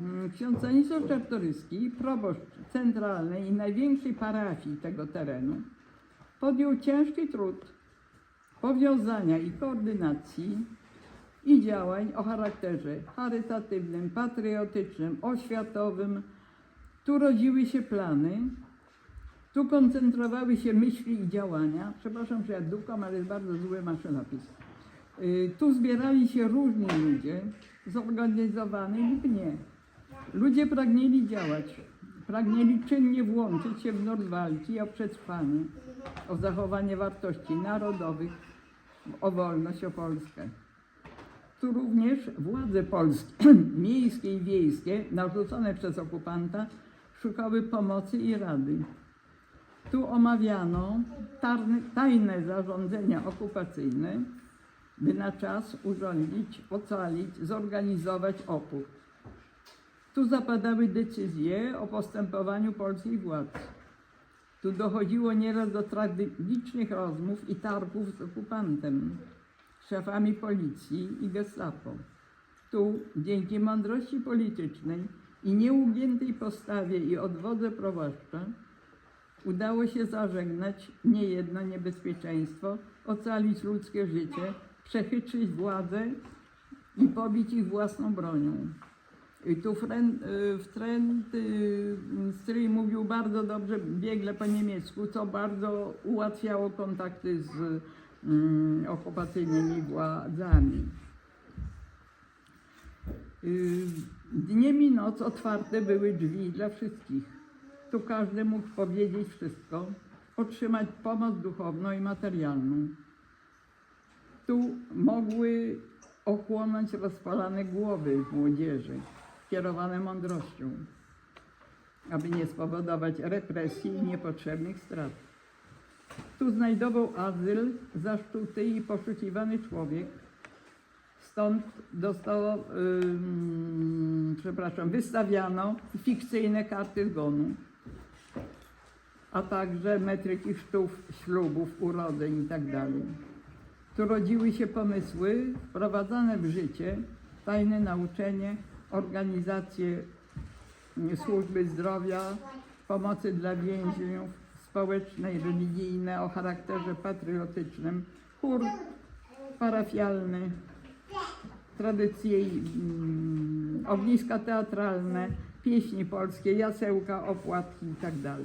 Mm, Ksiądz Stanisław Czartoryski, proboszcz centralnej i największej parafii tego terenu, podjął ciężki trud powiązania i koordynacji i działań o charakterze charytatywnym, patriotycznym, oświatowym. Tu rodziły się plany, tu koncentrowały się myśli i działania. Przepraszam, że ja dukam, ale jest bardzo zły maszynopis. Y, Tu zbierali się różni ludzie, zorganizowani lub nie. Ludzie pragnęli działać, pragnęli czynnie włączyć się w nurt walki o przetrwanie, o zachowanie wartości narodowych, o wolność, o Polskę. Tu również władze polskie, miejskie i wiejskie, narzucone przez okupanta, szukały pomocy i rady. Tu omawiano tajne zarządzenia okupacyjne, by na czas urządzić, ocalić, zorganizować opór. Tu zapadały decyzje o postępowaniu polskich władz. Tu dochodziło nieraz do tragicznych rozmów i targów z okupantem, szefami policji i gestapo. Tu, dzięki mądrości politycznej i nieugiętej postawie i odwodze proboszcza, udało się zażegnać niejedno niebezpieczeństwo, ocalić ludzkie życie, przechytrzyć władzę i pobić ich własną bronią. I tu Fren, Trent y, Stryj mówił bardzo dobrze, biegle po niemiecku, co bardzo ułatwiało kontakty z mm, okupacyjnymi władzami. Y, Dniem i noc otwarte były drzwi dla wszystkich. Tu każdy mógł powiedzieć wszystko, otrzymać pomoc duchowną i materialną. Tu mogły ochłonąć rozpalane głowy młodzieży, kierowane mądrością, aby nie spowodować represji i niepotrzebnych strat. Tu znajdował azyl zaszczuty i poszukiwany człowiek. Stąd dostało, ym, przepraszam, wystawiano fikcyjne karty zgonu, a także metryki chrztów, ślubów, urodzeń itd. Tu rodziły się pomysły wprowadzane w życie, tajne nauczenie, organizacje mm, służby zdrowia, pomocy dla więźniów, społecznej, religijne o charakterze patriotycznym, chór parafialny, tradycje, mm, ogniska teatralne, pieśni polskie, jasełka, opłatki itd.